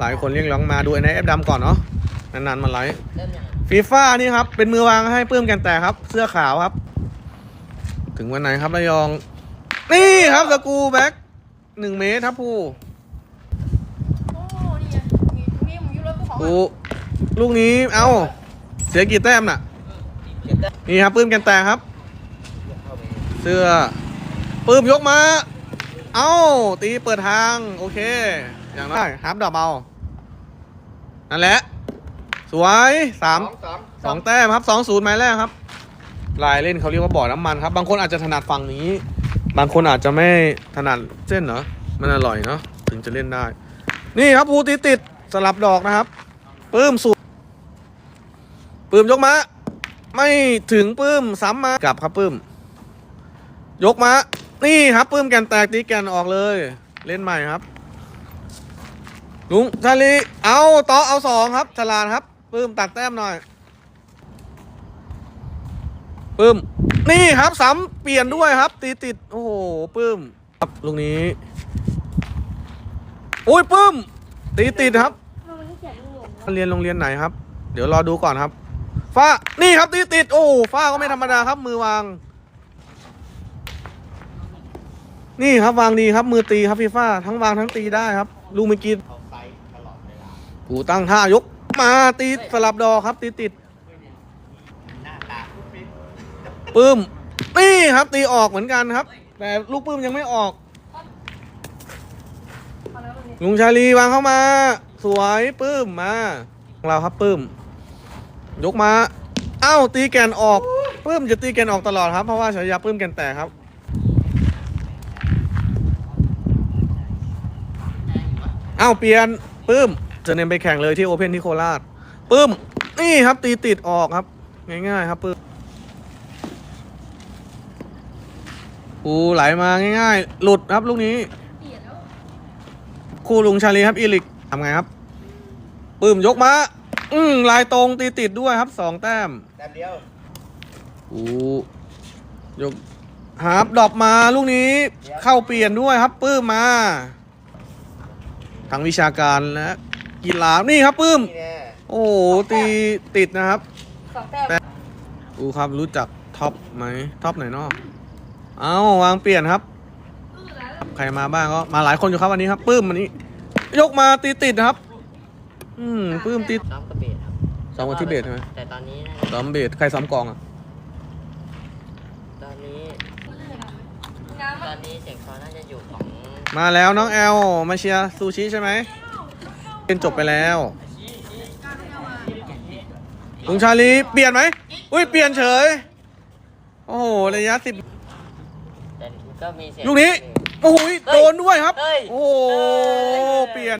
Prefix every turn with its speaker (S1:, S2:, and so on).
S1: หลายคนเรียกร้องมาดูในแอปดำก่อนเนาะนานๆมาไลฟ์
S2: เริ่มยัง
S1: ฟีฟ่านี่ครับ เป็นมือวางให้ปื้มกันแต่ครับ เสื้อขาวครับ ถึงวันไหนครับระยอง นี่ครับสกรูแบ็กหนึ่งเมตรครับผู้
S3: โอ้นี่ไงมีมีหมูยูโรตัวของ
S1: กูลูกนี้เอ้าเสียกี่แต้มน่ะ
S2: เก็บได้
S1: นี่ครับปื้มกันแต่ครับ
S2: เข้าไป
S1: เสื้อปื้มยกมา เอ้าตีเปิดทาง โอเค อย่างน้อยฮาร์ปดับเอา นั่นแหละ สวยสาม
S2: สอง
S1: สองแต้มครับสองศูนย์หมายแรกครับ ลายเล่นเขาเรียกว่าบ่อน้ำมันครับ บางคนอาจจะถนัดฝั่งนี้ บางคนอาจจะไม่ถนัดเส้นเหรอ มันอร่อยเนาะ ถึงจะเล่นได้ นี่ครับภูติดติดสลับดอกนะครับ ปื้มสูปื้มยกมา ไม่ถึงปื้มซ้ำมากลับครับปื้ม ยกมา นี่ครับปื้มแกนแตกตีแกนออกเลย เล่นใหม่ครับ ลุงชาลีเอาต่อเอาสองครับฉลาดครับปื้มตัดแต้มหน่อยปื้มนี่ครับซ้ำเปลี่ยนด้วยครับ ตีติดโอ้โหปื้มครับลูกนี้โอ้ยปื้ม ตีติดครับ
S3: เรี
S1: ยนโรงเรียนไหนครับ เดี๋ยวรอดูก่อนครับฟ้านี่ครับตีติด โอ้ฟ้าก็ไม่ธรรมดาครับ มือวาง นี่ครับวางดีครับมือตีครับพี่ฟ้าทั้งวางทั้งตีได้ครับ ลูกเมื่อกี้ กูตั้งท่ายกมาตีสลับดอกครับ ตีติด
S2: ปื้
S1: มนี่ครับ ตีออกเหมือนกันครับ แต่ลูกปื้มยังไม่ออก
S3: ลุ
S1: งชาลีวางเข้ามา สวยปื้มมาของเราครับปื้ม ยกมาเอ้าตีแกนออกปื้มจะตีแกนออกตลอดครับ เพราะว่าฉายาปื้มแกนแตกครับเอ้าเปลี่ยนปื้ม จะเนมไปแข่งเลยที่โอเพนที่โคราชปื้ม นี่ครับตีติดออกครับ ง่ายๆครับปื้มปูไหลมาง่ายๆ หลุดครับลูกนี้
S3: เปลี่ยนแล้ว
S1: คู่ลุงชาลีครับอีลิกทำไงครับปื้มยกมา อืมลายตรงตีติดด้วยครับสองแต้ม
S2: แต้มเดียว
S1: อูยกหาบดรอปมาลูกนี้เข้าเปลี่ยนด้วยครับปื้มมาทั้งวิชาการและ กีฬานี่ครับปื้ม
S2: นี่แน่
S1: โอ้โหตีติดนะครับ
S3: สองแต้ม
S1: อูครับรู้จักท็อปไหมท็อปไหนเนอกเอาวางเปลี่ยนครับ ใครมาบ้างก็มาหลายคนอยู่ครับวันนี้ครับปื้มวันนี้ ยกมาตีติดนะครับ อืมปื้มตี
S2: ซ้อมกระเบดครับ
S1: ซ้อมกับที่เบสใช่ไหม
S2: แต่ตอนนี้น่าจะ
S1: ซ้อมเบสใครซ้อมกองอะ
S2: ตอนนี้
S3: น้ำ
S2: ต
S3: มั
S2: อนนนี้เสียงคอน่าจะอยู่ของ
S1: มาแล้วน้องแอลมาเชียร์ซูชิใช่ไหม เป็นจบไปแล้วลุงชาลีเปลี่ยนไหมอุ้ยเปลี่ยนเฉย โอ้โหระยะสิบ
S2: แต่ก็มีเสียง
S1: ลูกนี้ โอ้โหโดนด้วยครับ
S2: เฮ้ย
S1: โอ้โห
S2: เฮ้ย
S1: เปลี่ยน